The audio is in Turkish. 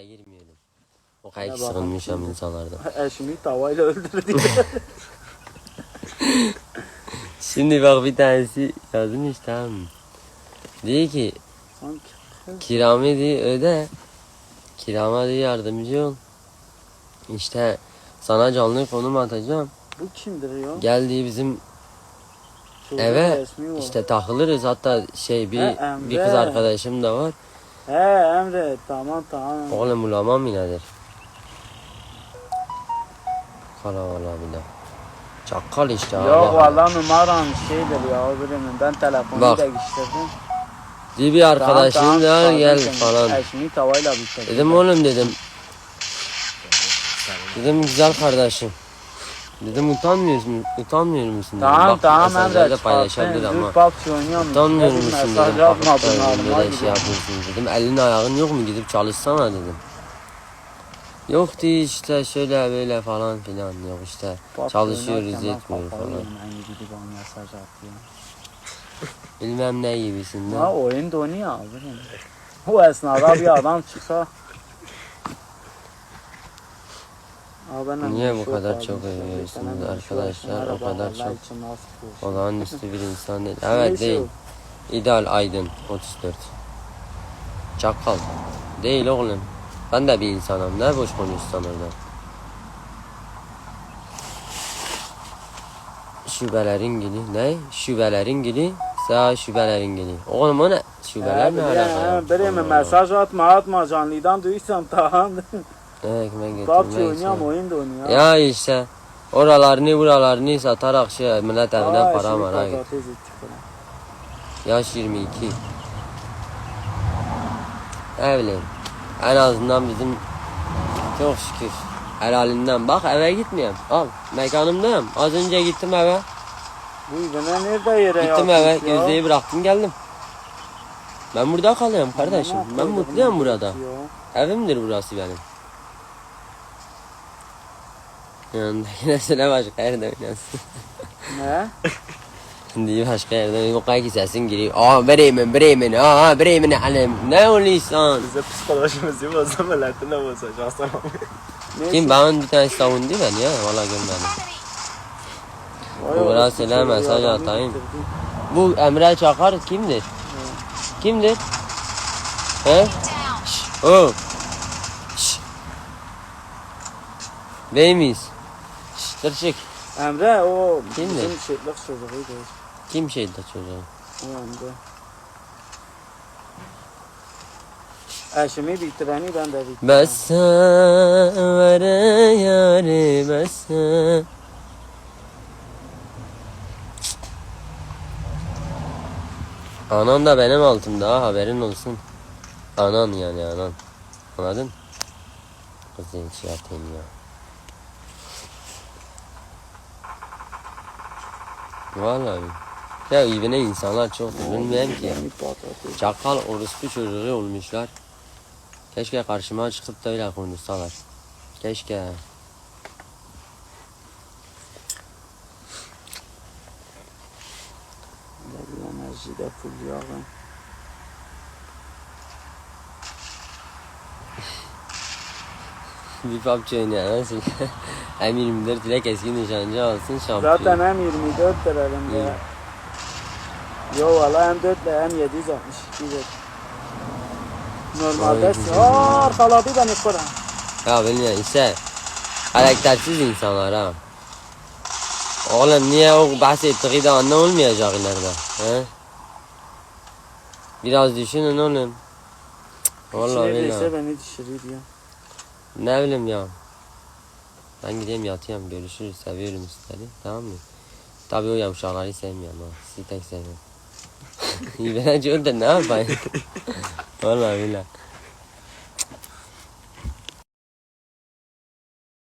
girmiyorum. O kadar Ya sıkılmışım bak- insanlardan. Eşimi tavayla öldürdü. Şimdi bak bir tanesi yazmış tamam mı? Diyor ki Sanki kiramı diyor öde. Kirama diyor yardımcı ol. İşte sana canlı konum atacağım. bu kimdir ya? Gel diye bizim Çocuğun eve resmi var. işte takılırız. Hatta şey bir He, Emre. bir kız arkadaşım da var. He Emre tamam tamam. Oğlum bulamam nedir? Kala valla bir de. Çakal işte abi. Yok valla numaram şeydir ya birimin. Ben telefonu Bak. değiştirdim. Diye bir arkadaşım Tamam, da tamam, gel sordum falan. Eşimi tavayla bitirdim. Dedim oğlum dedim. Dedim güzel kardeşim. Dedim utanmıyor musun? dedim. Tamam Bak, tamam mesajlarda Emre paylaşabilir ama. PUBG oynuyorum. Utanmıyor Dedim, musun dedim. Mesaj da halıma böyle şey yapıyorsun dedim. Elin ayağın yok mu gidip çalışsana dedim. Yok diye işte şöyle böyle falan filan yok işte. PUBG Çalışıyoruz ben yetmiyor falan. yedim, En gidip bana mesaj atıyor. Bilmem ne gibisinden. Ha oyun da oynuyor abi. O esnada bir adam çıksa Niye bu kadar çok işte. övüyorsunuz arkadaşlar? O kadar çok. Olağanüstü bir insan değil. Evet değil. İdeal Aydın 34. Çakal. Değil oğlum. Ben de bir insanım. Ne boş konuşsan orada. Şubelerin gili. Ne? Şubelerin gili. Sağ şubelerin gili. Oğlum o ne? Şubeler ne He, alaka ya? Biri mi Allah mesaj atma atma canlıdan duysam tamam. Ekmek PUBG getirmek için. oyun da oynuyor. Ya işte. Oralarını buralarını satarak şey millet evine Aa, para şimdi mara patates etti falan. Yaş 22. Ne bileyim. En azından bizim çok şükür helalinden. Bak eve gitmiyorum. Al mekanımdayım. Az önce gittim eve. Bu ibne nerede yere Gittim eve ya? gözdeyi bıraktım geldim. Ben burada kalıyorum kardeşim. Ben mutluyum burada. Evimdir burası benim. Yanındakine söyle başka yerde oynasın. Ne? Diye başka yerde yok ki sesin giriyor. Aa Bremen Bremen aa Bremen alem. Ne oluyorsun? Bize psikolojimizi bozdu milletine bozacağız tamam. Neyse. Kim ben bir tane savundu ben ya valla görmedim. Vay Bu vay, biraz sıçıyor, selam, mesaj atayım. Bu Emre Çakar kimdir? Kimdir? He? Şş, O. Şş. Bey Şş, tırşık. Emre o Kimdir? bizim şirklik çocuğuydu. Kim şeydi çocuğu? O Emre. Eşimi bitireni ben de bitirdim. Bessa vere yare bessa. Anan da benim altımda ha haberin olsun. Anan yani anan. Anladın? Kızı hiç yapayım ya. Vallahi. Ya ibine insanlar çok bilmiyorum ki. Çakal orospu çocuğu olmuşlar. Keşke karşıma çıkıp da öyle konuşsalar. Keşke. Ya bir enerji de full yağı. Bir PUBG oynayan nasıl? M24 ile keskin nişancı alsın şampiyon. Zaten M24 'tir elimde. İyi. Yo valla M4 ile M762'dir. Normalde Aa, arkaladı beni Kur'an. Ya bilmiyorum işte. Karaktersiz insanlar ha. Oğlum niye o bahsettiği de anne olmayacak ileride? He? Biraz düşünün oğlum. Vallahi billahi. beni düşürür ya. Ne bileyim ya. Ben gideyim yatayım görüşürüz seviyorum sizleri tamam mı? Tabii o yavşakları sevmiyorum ha. Sizi tek seviyorum. Ben önce orada ne yapayım? Vallahi billahi.